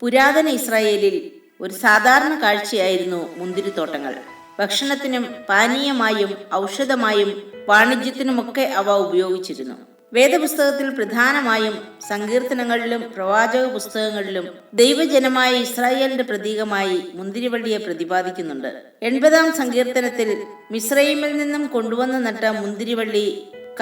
പുരാതന ഇസ്രായേലിൽ ഒരു സാധാരണ കാഴ്ചയായിരുന്നു മുന്തിരിത്തോട്ടങ്ങൾ. ഭക്ഷണത്തിനും പാനീയമായും ഔഷധമായും വാണിജ്യത്തിനുമൊക്കെ അവ ഉപയോഗിച്ചിരുന്നു. വേദപുസ്തകത്തിൽ പ്രധാനമായും സങ്കീർത്തനങ്ങളിലും പ്രവാചക പുസ്തകങ്ങളിലും ദൈവജനമായ ഇസ്രായേലിന്റെ പ്രതീകമായി മുന്തിരിവള്ളിയെ പ്രതിപാദിക്കുന്നുണ്ട്. എൺപതാം സങ്കീർത്തനത്തിൽ മിസ്രൈമിൽ നിന്നും കൊണ്ടുവന്ന് നട്ട മുന്തിരിവള്ളി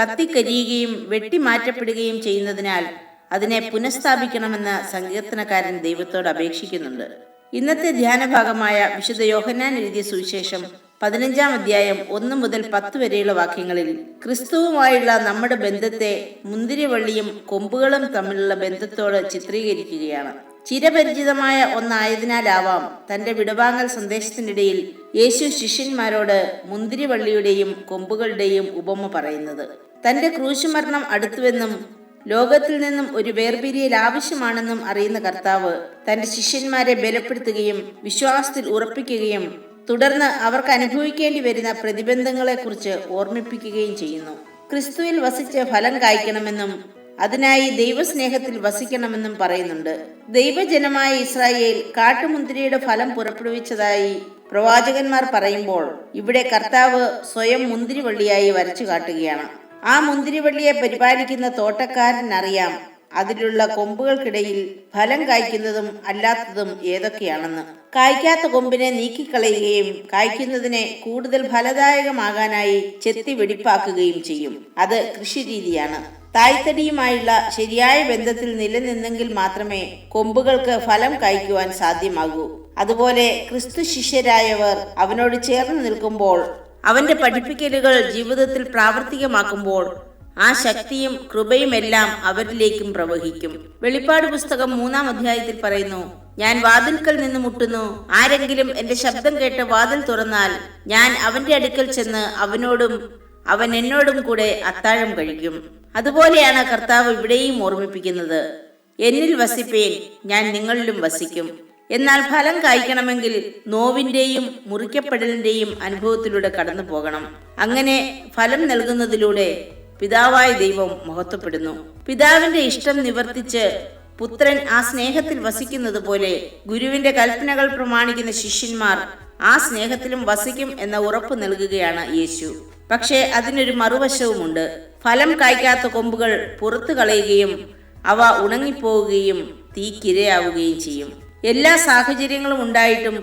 കത്തിക്കരിയുകയും വെട്ടിമാറ്റപ്പെടുകയും ചെയ്യുന്നതിനാൽ അതിനെ പുനഃസ്ഥാപിക്കണമെന്ന് സങ്കീർത്തനക്കാരൻ ദൈവത്തോട് അപേക്ഷിക്കുന്നുണ്ട്. ഇന്നത്തെ ധ്യാനഭാഗമായ വിശുദ്ധ യോഹന്നാൻ എഴുതിയ സുവിശേഷം പതിനഞ്ചാം അധ്യായം ഒന്ന് മുതൽ പത്ത് വരെയുള്ള വാക്യങ്ങളിൽ ക്രിസ്തുവുമായുള്ള നമ്മുടെ ബന്ധത്തെ മുന്തിരിവള്ളിയും കൊമ്പുകളും തമ്മിലുള്ള ബന്ധത്തോട് ചിത്രീകരിക്കുകയാണ്. ചിരപരിചിതമായ ഒന്നായതിനാലാവാം തന്റെ വിടവാങ്ങൽ സന്ദേശത്തിനിടയിൽ യേശു ശിഷ്യന്മാരോട് മുന്തിരിവള്ളിയുടെയും കൊമ്പുകളുടെയും ഉപമ പറയുന്നത്. തന്റെ ക്രൂശുമരണം അടുത്തുവെന്നും ലോകത്തിൽ നിന്നും ഒരു വേർപിരിയൽ ആവശ്യമാണെന്നും അറിയുന്ന കർത്താവ് തന്റെ ശിഷ്യന്മാരെ ബലപ്പെടുത്തുകയും വിശ്വാസത്തിൽ ഉറപ്പിക്കുകയും തുടർന്ന് അവർക്ക് അനുഭവിക്കേണ്ടി വരുന്ന പ്രതിബന്ധങ്ങളെക്കുറിച്ച് ഓർമ്മിപ്പിക്കുകയും ചെയ്യുന്നു. ക്രിസ്തുവിൽ വസിച്ച് ഫലം കായ്ക്കണമെന്നും അതിനായി ദൈവസ്നേഹത്തിൽ വസിക്കണമെന്നും പറയുന്നുണ്ട്. ദൈവജനമായ ഇസ്രായേൽ കാട്ടുമുന്തിരിയുടെ ഫലം പുറപ്പെടുവിച്ചതായി പ്രവാചകന്മാർ പറയുമ്പോൾ ഇവിടെ കർത്താവ് സ്വയം മുന്തിരിവള്ളിയായി വരച്ചു കാട്ടുകയാണ് ആ മുന്തിരിവള്ളിയെ പരിപാലിക്കുന്ന തോട്ടക്കാരനറിയാം. അതിലുള്ള കൊമ്പുകൾക്കിടയിൽ ഫലം കായ്ക്കുന്നതും അല്ലാത്തതും ഏതൊക്കെയാണെന്ന്. കായ്ക്കാത്ത കൊമ്പിനെ നീക്കിക്കളയുകയും കായ്ക്കുന്നതിനെ കൂടുതൽ ഫലദായകമാകാനായി ചെത്തി വെടിപ്പാക്കുകയും ചെയ്യും. അത് കൃഷി രീതിയാണ് തായ്തടിയുമായുള്ള ശരിയായ ബന്ധത്തിൽ നിലനിന്നെങ്കിൽ മാത്രമേ കൊമ്പുകൾക്ക് ഫലം കായ്ക്കുവാൻ സാധ്യമാകൂ. അതുപോലെ ക്രിസ്തു ശിഷ്യരായവർ അവനോട് ചേർന്ന് നിൽക്കുമ്പോൾ അവന്റെ പഠിപ്പിക്കലുകൾ ജീവിതത്തിൽ പ്രാവർത്തികമാക്കുമ്പോൾ ആ ശക്തിയും കൃപയും എല്ലാം അവരിലേക്കും പ്രവഹിക്കും. വെളിപ്പാട് പുസ്തകം മൂന്നാം അധ്യായത്തിൽ പറയുന്നു ഞാൻ വാതിൽക്കൽ നിന്ന് മുട്ടുന്നു. ആരെങ്കിലും എന്റെ ശബ്ദം കേട്ട് വാതിൽ തുറന്നാൽ ഞാൻ അവന്റെ അടുക്കൽ ചെന്ന് അവനോടും അവൻ എന്നോടും കൂടെ അത്താഴം കഴിക്കും. അതുപോലെയാണ് കർത്താവ് ഇവിടെയും ഓർമ്മിപ്പിക്കുന്നത്. എന്നിൽ വസിപ്പേൻ ഞാൻ നിങ്ങളിലും വസിക്കും. എന്നാൽ ഫലം കായ്ക്കണമെങ്കിൽ നോവിന്റെയും മുറിക്കപ്പെടലിന്റെയും അനുഭവത്തിലൂടെ കടന്നു പോകണം. അങ്ങനെ ഫലം നൽകുന്നതിലൂടെ പിതാവായ ദൈവം മഹത്വപ്പെടുന്നു. പിതാവിന്റെ ഇഷ്ടം നിവർത്തിച്ച് പുത്രൻ ആ സ്നേഹത്തിൽ വസിക്കുന്നത് പോലെ ഗുരുവിന്റെ കൽപ്പനകൾ പ്രമാണിക്കുന്ന ശിഷ്യന്മാർ ആ സ്നേഹത്തിലും വസിക്കും എന്ന ഉറപ്പ് നൽകുകയാണ് യേശു. പക്ഷേ അതിനൊരു മറുവശവുമുണ്ട്. ഫലം കായ്ക്കാത്ത കൊമ്പുകൾ പുറത്തു കളയുകയും അവ ഉണങ്ങിപ്പോവുകയും തീക്കിരയാവുകയും ചെയ്യും. എല്ലാ സാഹചര്യങ്ങളും ഉണ്ടായിട്ടും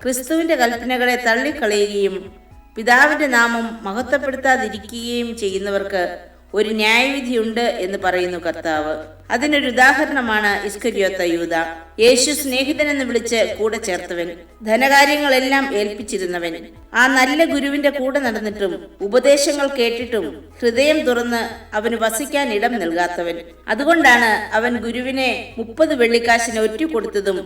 ക്രിസ്തുവിന്റെ കൽപ്പനകളെ തള്ളിക്കളയുകയും പിതാവിന്റെ നാമം മഹത്വപ്പെടുത്താതിരിക്കുകയും ചെയ്യുന്നവർക്ക് ഒരു ന്യായവിധിയുണ്ട് എന്ന് പറയുന്നു കർത്താവ്. അതിനൊരു ഉദാഹരണമാണ് ഇസ്കരിയോത്ത യൂത യേശു സ്നേഹിതനെന്ന് വിളിച്ച് കൂടെ ചേർത്തവൻ ധനകാര്യങ്ങളെല്ലാം ഏൽപ്പിച്ചിരുന്നവൻ. ആ നല്ല ഗുരുവിന്റെ കൂടെ നടന്നിട്ടും ഉപദേശങ്ങൾ കേട്ടിട്ടും ഹൃദയം തുറന്ന് അവന് വസിക്കാൻ ഇടം നൽകാത്തവൻ. അതുകൊണ്ടാണ് അവൻ ഗുരുവിനെ മുപ്പത് വെള്ളിക്കാശിന് ഒറ്റ കൊടുത്തതും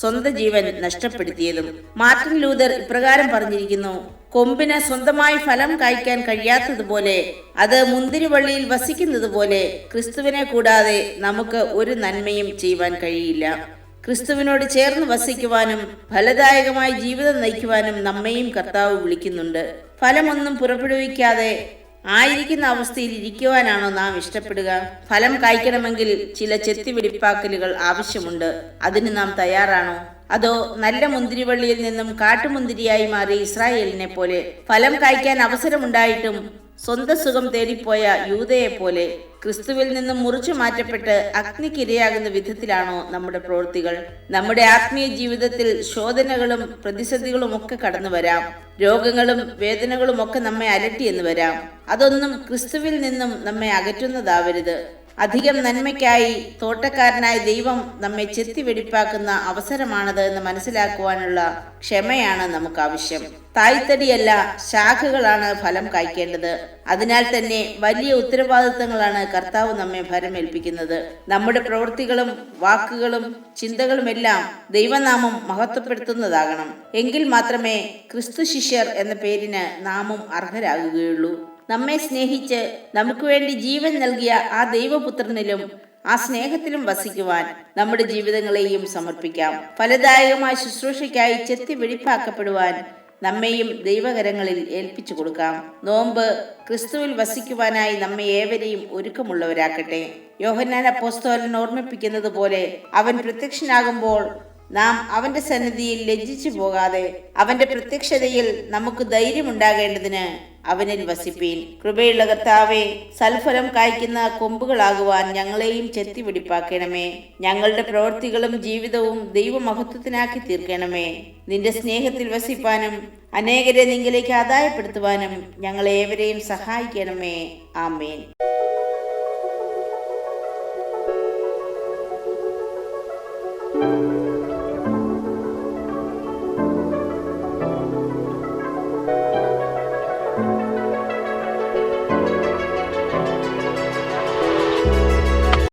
സ്വന്തം ജീവൻ നഷ്ടപ്പെടുത്തിയതും. മാർട്ടിൻ ലൂതർ ഇപ്രകാരം പറഞ്ഞിരിക്കുന്നു കൊമ്പിന് സ്വന്തമായി ഫലം കായ്ക്കാൻ കഴിയാത്തതുപോലെ അത് മുന്തിരിവള്ളിയിൽ വസിക്കുന്നത് പോലെ ക്രിസ്തുവിനെ കൂടാതെ നമുക്ക് ഒരു നന്മയും ചെയ്യുവാൻ കഴിയില്ല. ക്രിസ്തുവിനോട് ചേർന്ന് വസിക്കുവാനും ഫലദായകമായി ജീവിതം നയിക്കുവാനും നമ്മയും കർത്താവ് വിളിക്കുന്നുണ്ട്. ഫലമൊന്നും പുറപ്പെടുവിക്കാതെ ആയിരിക്കുന്ന അവസ്ഥയിൽ ഇരിക്കുവാനാണോ നാം ഇഷ്ടപ്പെടുക? ഫലം കായ്ക്കണമെങ്കിൽ ചില ചെത്തിവെടിപ്പാക്കലുകൾ ആവശ്യമുണ്ട്. അതിന് നാം തയ്യാറാണോ? അതോ നല്ല മുന്തിരിവള്ളിയിൽ നിന്നും കാട്ടുമുന്തിരിയായി മാറി ഇസ്രായേലിനെ പോലെ ഫലം കായ്ക്കാൻ അവസരമുണ്ടായിട്ടും സ്വന്തം സുഖം തേടിപ്പോയ യൂതയെ പോലെ ക്രിസ്തുവിൽ നിന്നും മുറിച്ചു മാറ്റപ്പെട്ട് അഗ്നിക്കിരയാകുന്ന വിധത്തിലാണോ നമ്മുടെ പ്രവൃത്തികൾ. നമ്മുടെ ആത്മീയ ജീവിതത്തിൽ ശോധനകളും പ്രതിസന്ധികളും ഒക്കെ കടന്നു വരാം. രോഗങ്ങളും വേദനകളും ഒക്കെ നമ്മെ അലട്ടിയെന്ന് വരാം. അതൊന്നും ക്രിസ്തുവിൽ നിന്നും നമ്മെ അകറ്റുന്നതാവരുത്. അധികം നന്മയ്ക്കായി തോട്ടക്കാരനായ ദൈവം നമ്മെ ചെത്തി വെടിപ്പാക്കുന്ന അവസരമാണത് എന്ന് മനസ്സിലാക്കുവാനുള്ള ക്ഷമയാണ് നമുക്ക് ആവശ്യം തായ്തടിയല്ല ശാഖകളാണ് ഫലം കായ്ക്കേണ്ടത്. അതിനാൽ തന്നെ വലിയ ഉത്തരവാദിത്തങ്ങളാണ് കർത്താവ് നമ്മെ ഭരമേൽപ്പിക്കുന്നത്. നമ്മുടെ പ്രവൃത്തികളും വാക്കുകളും ചിന്തകളുമെല്ലാം ദൈവനാമം മഹത്വപ്പെടുത്തുന്നതാകണം. എങ്കിൽ മാത്രമേ ക്രിസ്തു ശിഷ്യർ എന്ന പേരിന് നാമം അർഹരാകുകയുള്ളൂ. നമ്മെ സ്നേഹിച്ച് നമുക്ക് വേണ്ടി ജീവൻ നൽകിയ ആ ദൈവപുത്രനിലും ആ സ്നേഹത്തിലും വസിക്കുവാൻ നമ്മുടെ ജീവിതങ്ങളെയും സമർപ്പിക്കാം. ഫലദായകമായ ശുശ്രൂഷയ്ക്കായി ചെത്തി വെടിപ്പാക്കപ്പെടുവാൻ നമ്മെയും ദൈവകരങ്ങളിൽ ഏൽപ്പിച്ചു കൊടുക്കാം. നോമ്പ് ക്രിസ്തുവിൽ വസിക്കുവാനായി നമ്മെ ഏവരെയും ഒരുക്കമുള്ളവരാക്കട്ടെ. യോഹന്നാൻ അപ്പോസ്തോലൻ ഓർമ്മിപ്പിക്കുന്നത് പോലെ അവൻ പ്രത്യക്ഷനാകുമ്പോൾ നാം അവന്റെ സന്നിധിയിൽ ലജ്ജിച്ചു പോകാതെ അവന്റെ പ്രത്യക്ഷതയിൽ നമുക്ക് ധൈര്യമുണ്ടാകേണ്ടതിന് അവനിൽ വസിപ്പീൻ. കൃപയുള്ള കർത്താവെ സൽഫലം കായ്ക്കുന്ന കൊമ്പുകളാകുവാൻ ഞങ്ങളെയും ചെത്തിപിടിപ്പാക്കണമേ. ഞങ്ങളുടെ പ്രവൃത്തികളും ജീവിതവും ദൈവമഹത്വത്തിനാക്കി തീർക്കണമേ. നിന്റെ സ്നേഹത്തിൽ വസിപ്പാനും അനേകരെ നിങ്കിലേക്ക് ആദായപ്പെടുത്തുവാനും ഞങ്ങളേവരെയും സഹായിക്കണമേ. ആമേൻ.